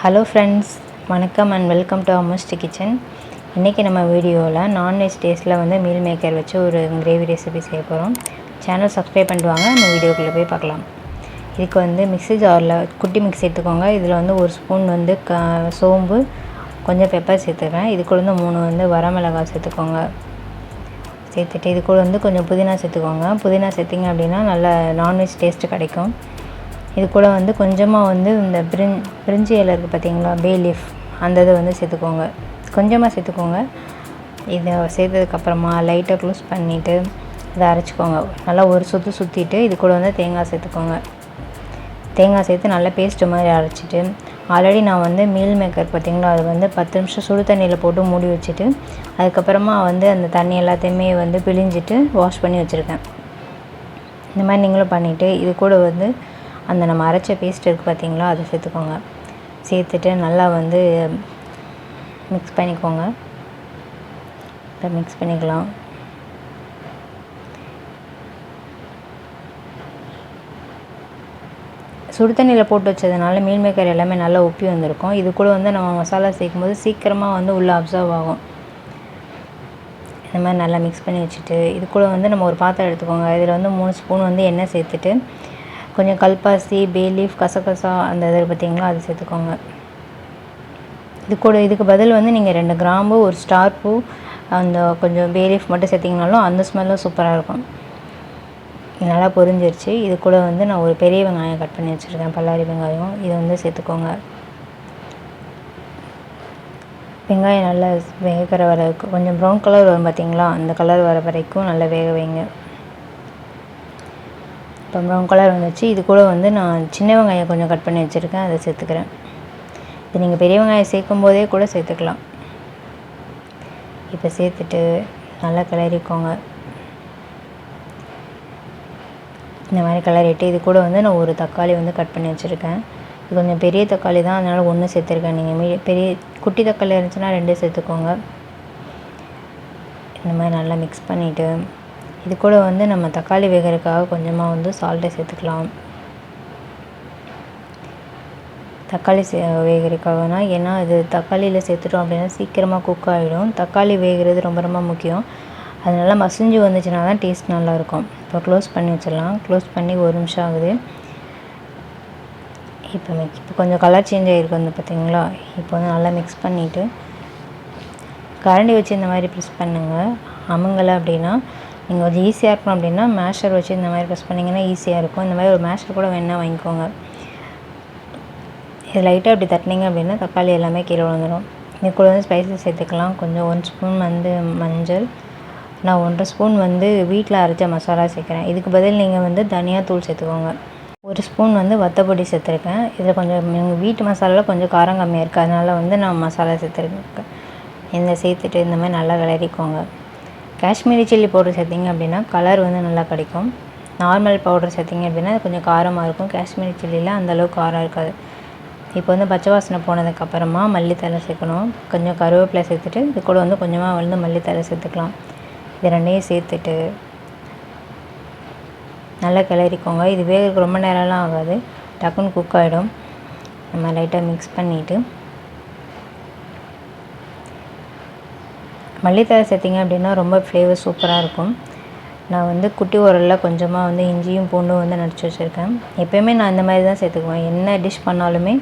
Hello friends வணக்கம் and welcome to almost kitchen இன்றைக்கி நம்ம வீடியோவில் நான்வெஜ் டேஸ்ட்டில் வந்து மீல் மேக்கர் வச்சு ஒரு கிரேவி ரெசிபி செய்ய போகிறோம் சேனல் சப்ஸ்கிரைப் பண்ணிட்டு வாங்க நம்ம வீடியோக்குள்ளே போய் பார்க்கலாம். இதுக்கு வந்து மிக்ஸி ஜாரில் குட்டி மிக்ஸி எடுத்துக்கோங்க. இதில் வந்து ஒரு ஸ்பூன் வந்து க சோம்பு கொஞ்சம் பெப்பர் சேர்த்துக்கிறேன் இது கூட வந்து மூணு வந்து வரமிளகாய் சேர்த்துக்கோங்க. சேர்த்துட்டு இது கூட வந்து கொஞ்சம் புதினா சேர்த்துக்கோங்க. புதினா சேர்த்திங்க அப்படின்னா நல்ல நான்வெஜ் டேஸ்ட்டு கிடைக்கும். இது கூட வந்து கொஞ்சமாக வந்து இந்த பிரிஞ் பிரிஞ்சி இலை இருக்குது பார்த்தீங்களா பே லீஃப் அந்த இதை வந்து சேர்த்துக்கோங்க. கொஞ்சமாக சேர்த்துக்கோங்க. இதை சேர்த்ததுக்கப்புறமா லைட்டாக க்ளோஸ் பண்ணிவிட்டு இதை அரைச்சிக்கோங்க. நல்லா ஒரு சுற்று சுற்றிட்டு இது கூட வந்து தேங்காய் சேர்த்துக்கோங்க. தேங்காய் சேர்த்து நல்லா பேஸ்ட்டு மாதிரி அரைச்சிட்டு ஆல்ரெடி நான் வந்து மீல் மேக்கர் பார்த்திங்களா அது வந்து பத்து நிமிஷம் சுடு தண்ணியில் போட்டு மூடி வச்சுட்டு அதுக்கப்புறமா வந்து அந்த தண்ணி எல்லாத்தையுமே வந்து பிழிஞ்சிட்டு வாஷ் பண்ணி வச்சுருக்கேன். இந்த மாதிரி நீங்களும் பண்ணிவிட்டு இது கூட வந்து அந்த நம்ம அரைச்ச பேஸ்ட் இருக்குது பார்த்தீங்களா அதை சேர்த்துக்கோங்க. சேர்த்துட்டு நல்லா வந்து மிக்ஸ் பண்ணிக்கோங்க. இப்போ மிக்ஸ் பண்ணிக்கலாம். சுடு தண்ணியில் போட்டு வச்சதுனால மீல் மேக்கர் எல்லாமே நல்லா உப்பி வந்திருக்கும். இது கூட வந்து நம்ம மசாலா சேர்க்கும் போது சீக்கிரமாக வந்து உள்ளே அப்சர்வ் ஆகும். இந்த மாதிரி நல்லா மிக்ஸ் பண்ணி வச்சுட்டு இது கூட வந்து நம்ம ஒரு பாத்திரம் எடுத்துக்கோங்க. இதில் வந்து மூணு ஸ்பூன் வந்து எண்ணெய் சேர்த்துட்டு கொஞ்சம் கல்பாசி பே லீஃப் கசகசா அந்த இது பார்த்திங்களா? அது சேர்த்துக்கோங்க. இது கூட இதுக்கு பதில் வந்து நீங்கள் ரெண்டு கிராம்பு ஒரு ஸ்டார் பூ அந்த கொஞ்சம் பே லீஃப் மட்டும் சேர்த்திங்கனாலும் அந்த ஸ்மெல்லும் சூப்பராக இருக்கும். நல்லா பொரிஞ்சிருச்சு. இது கூட வந்து நான் ஒரு பெரிய வெங்காயம் கட் பண்ணி வச்சுருக்கேன். பல்லாரி வெங்காயம். இதை வந்து சேர்த்துக்கோங்க. வெங்காயம் நல்லா வேகிற வர கொஞ்சம் ப்ரௌன் கலர் வரும் பார்த்தீங்களா? அந்த கலர் வர வரைக்கும் நல்லா வேக வைங்க. இப்போ ப்ரௌன் கலர் வந்துச்சு. இது கூட வந்து நான் சின்ன வெங்காயம் கொஞ்சம் கட் பண்ணி வச்சுருக்கேன். அதை சேர்த்துக்கிறேன். இது நீங்கள் பெரிய வெங்காயம் சேர்க்கும் போதே கூட சேர்த்துக்கலாம். இப்போ சேர்த்துட்டு நல்லா கிளறிக்கோங்க. இந்த மாதிரி கிளறிட்டு இது கூட வந்து நான் ஒரு தக்காளி வந்து கட் பண்ணி வச்சுருக்கேன். இது கொஞ்சம் பெரிய தக்காளி தான். அதனால் ஒன்று சேர்த்துருக்கேன். நீங்கள் மீ பெரிய குட்டி தக்காளி இருந்துச்சுன்னா ரெண்டு சேர்த்துக்கோங்க. இந்த மாதிரி நல்லா மிக்ஸ் பண்ணிவிட்டு இது கூட வந்து நம்ம தக்காளி வேகிறதுக்காக கொஞ்சமாக வந்து சால்ட்டை சேர்த்துக்கலாம். தக்காளி சே வேகிறதுக்காகனா ஏன்னா இது தக்காளியில் சேர்த்துட்டோம் அப்படின்னா சீக்கிரமாக குக் ஆகிடும் தக்காளி வேகிறது ரொம்ப ரொம்ப முக்கியம். அது நல்லா மசிஞ்சு வந்துச்சுன்னா தான் டேஸ்ட் நல்லாயிருக்கும். இப்போ க்ளோஸ் பண்ணி வச்சிடலாம். க்ளோஸ் பண்ணி ஒரு நிமிஷம் ஆகுது. இப்போ மிக் இப்போ கொஞ்சம் கலர் சேஞ்ச் ஆகிருக்கு வந்து பார்த்தீங்களா இப்போ வந்து நல்லா மிக்ஸ் பண்ணிவிட்டு கரண்டி வச்சு இந்த மாதிரி ப்ரெஸ் பண்ணுங்கள் அமுங்கலை அப்படின்னா நீங்கள் கொஞ்சம் ஈஸியாக இருக்கணும் அப்படின்னா மேஷர் வச்சு இந்த மாதிரி ப்ரெஸ் பண்ணிங்கன்னா ஈஸியாக இருக்கும். இந்த மாதிரி ஒரு மேஷர் கூட வேணால் வாங்கிக்கோங்க. இது லைட்டாக அப்படி தட்டினீங்க அப்படின்னா தக்காளி எல்லாமே கீழே விழுந்துடும் இது கூட வந்து ஸ்பைசஸ் சேர்த்துக்கலாம். கொஞ்சம் ஒன் ஸ்பூன் வந்து மஞ்சள். நான் ஒன்றரை ஸ்பூன் வந்து வீட்டில் அரைச்ச மசாலா சேர்க்குறேன். இதுக்கு பதில் நீங்கள் வந்து தனியாக தூள் சேர்த்துக்கோங்க. ஒரு ஸ்பூன் வந்து வத்தப்பொடி சேர்த்துருக்கேன். இதில் கொஞ்சம் எங்கள் வீட்டு மசாலாவில் கொஞ்சம் காரம் கம்மியாக இருக்குது அதனால் வந்து நான் மசாலா சேர்த்துருக்கேன். இந்த சேர்த்துட்டு இந்த மாதிரி நல்லா விளறிக்கோங்க. காஷ்மீரி சில்லி பவுடர் சேர்த்திங்க அப்படின்னா கலர் வந்து நல்லா கிடைக்கும். நார்மல் பவுடர் சேர்த்திங்க அப்படின்னா அது கொஞ்சம் காரமாக இருக்கும். காஷ்மீரி சில்லியில் அந்தளவுக்கு காரம் இருக்காது. இப்போ வந்து பச்சை வாசனை போனதுக்கப்புறமா மல்லித்தலை சேர்க்கணும். கொஞ்சம் கருவேப்பிலை சேர்த்துட்டு இது கூட வந்து கொஞ்சமாக வந்து மல்லித்தலை சேர்த்துக்கலாம். இது ரெண்டையும் சேர்த்துட்டு நல்லா கிளறிக்கோங்க. இது வேகிறதுக்கு ரொம்ப நேரம்லாம் ஆகாது. டக்குன்னு குக் ஆகிடும் நம்ம லைட்டாக மிக்ஸ் பண்ணிவிட்டு மல்லித்தழை சேர்த்திங்க அப்படின்னா ரொம்ப ஃப்ளேவர் சூப்பராக இருக்கும். நான் வந்து குட்டி உரலில் கொஞ்சமாக வந்து இஞ்சியும் பூண்டும் வந்து நடிச்சு வச்சுருக்கேன். எப்போயுமே நான் இந்த மாதிரி தான் சேர்த்துக்குவேன். என்ன டிஷ் பண்ணாலுமே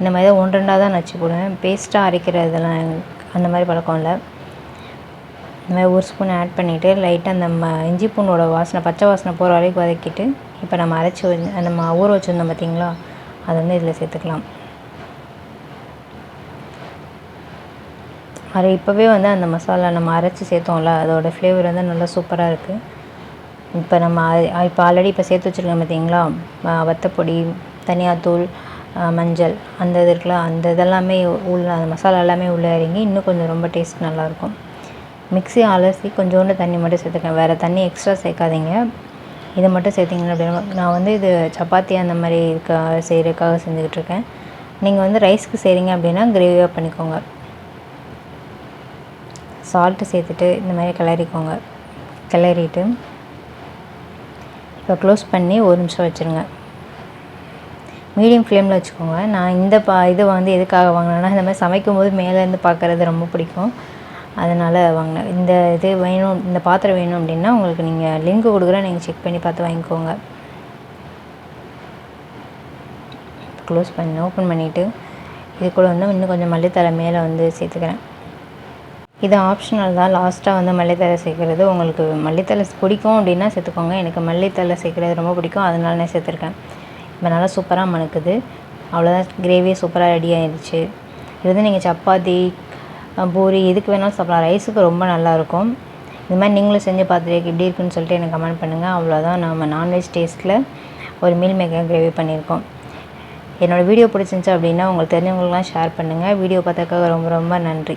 இந்த மாதிரி தான் ஒன்று ரெண்டாக தான் நச்சு போடுவேன் பேஸ்ட்டாக அரைக்கிறதெல்லாம் அந்த மாதிரி பழக்கம் இல்லை. இந்த மாதிரி ஒரு ஸ்பூன் ஆட் பண்ணிவிட்டு லைட்டாக அந்த ம இஞ்சி பூண்டோட வாசனை பச்சை வாசனை போகிற வரைக்கும் வதக்கிட்டு இப்போ நம்ம அரைச்சி வச்சு நம்ம ஊற வச்சுருந்தோம் பார்த்திங்களா அதை வந்து இதில் சேர்த்துக்கலாம். அது இப்போவே வந்து அந்த மசாலா நம்ம அரைச்சி சேர்த்தோம்ல அதோடய ஃப்ளேவர் வந்து நல்லா சூப்பராக இருக்குது இப்போ நம்ம இப்போ ஆல்ரெடி இப்போ சேர்த்து வச்சுருக்கோம் பார்த்தீங்களா வத்தப்பொடி தனியாத்தூள் மஞ்சள் அந்த இது இருக்குல்ல அந்த இதெல்லாமே உள்ள அந்த மசாலா எல்லாமே உள்ளே இறங்கி இன்னும் கொஞ்சம் ரொம்ப டேஸ்ட் நல்லாயிருக்கும். மிக்ஸி அலசி கொஞ்சோண்டு தண்ணி மட்டும் சேர்த்துக்கேன் வேறு தண்ணி எக்ஸ்ட்ரா சேர்க்காதீங்க. இதை மட்டும் சேர்த்திங்க அப்படின்னா நான் வந்து இது சப்பாத்தி அந்த மாதிரி இருக்க செய்கிறதுக்காக செஞ்சுக்கிட்டு இருக்கேன். நீங்கள் வந்து ரைஸ்க்கு செய்கிறீங்க அப்படின்னா கிரேவியாக பண்ணிக்கோங்க. சால்ட்டு சேர்த்துட்டு இந்த மாதிரி கிளறிக்கோங்க. கிளறிட்டு இப்போ க்ளோஸ் பண்ணி ஒரு நிமிஷம் வச்சுருங்க. மீடியம் ஃப்ளேமில் வச்சுக்கோங்க. நான் இந்த பா இது வந்து எதுக்காக வாங்கினேன்னா இந்த மாதிரி சமைக்கும் போது மேலேருந்து பார்க்குறது ரொம்ப பிடிக்கும். அதனால் வாங்கினேன். இந்த இது வேணும் இந்த பாத்திரம் வேணும் அப்படின்னா உங்களுக்கு நீங்கள் லிங்க் கொடுக்குறேன். நீங்கள் செக் பண்ணி பார்த்து வாங்கிக்கோங்க. க்ளோஸ் பண்ணி ஓப்பன் பண்ணிவிட்டு இது கூட வந்து இன்னும் கொஞ்சம் மல்லித்தலை மேலே வந்து சேர்த்துக்கிறேன். இது ஆப்ஷனல் தான். லாஸ்ட்டாக வந்து மல்லித்தலை சேர்க்குறது. உங்களுக்கு மல்லித்தலை பிடிக்கும் அப்படின்னா சேர்த்துக்கோங்க. எனக்கு மல்லித்தலை சேர்க்குறது ரொம்ப பிடிக்கும். அதனால நான் சேர்த்துருக்கேன். இப்போ நல்லா சூப்பராக மணக்குது. அவ்வளோதான் கிரேவியே சூப்பராக ரெடி ஆயிடுச்சு இது வந்து நீங்கள் சப்பாத்தி பூரி எதுக்கு வேணாலும் சாப்பிடலாம். ரைஸுக்கு ரொம்ப நல்லாயிருக்கும் இது மாதிரி நீங்களும் செஞ்சு பார்த்துட்டு எப்படி இருக்குன்னு சொல்லிட்டு எனக்கு கமெண்ட் பண்ணுங்கள் அவ்வளோதான் நம்ம நான்வெஜ் டேஸ்ட்டில் ஒரு மீல் மேக்கர் கிரேவி பண்ணியிருக்கோம். என்னோடய வீடியோ பிடிச்சிருந்துச்சு அப்படின்னா உங்களுக்கு தெரிஞ்சவங்களுக்குலாம் ஷேர் பண்ணுங்கள் வீடியோ பார்த்ததுக்காக ரொம்ப ரொம்ப நன்றி.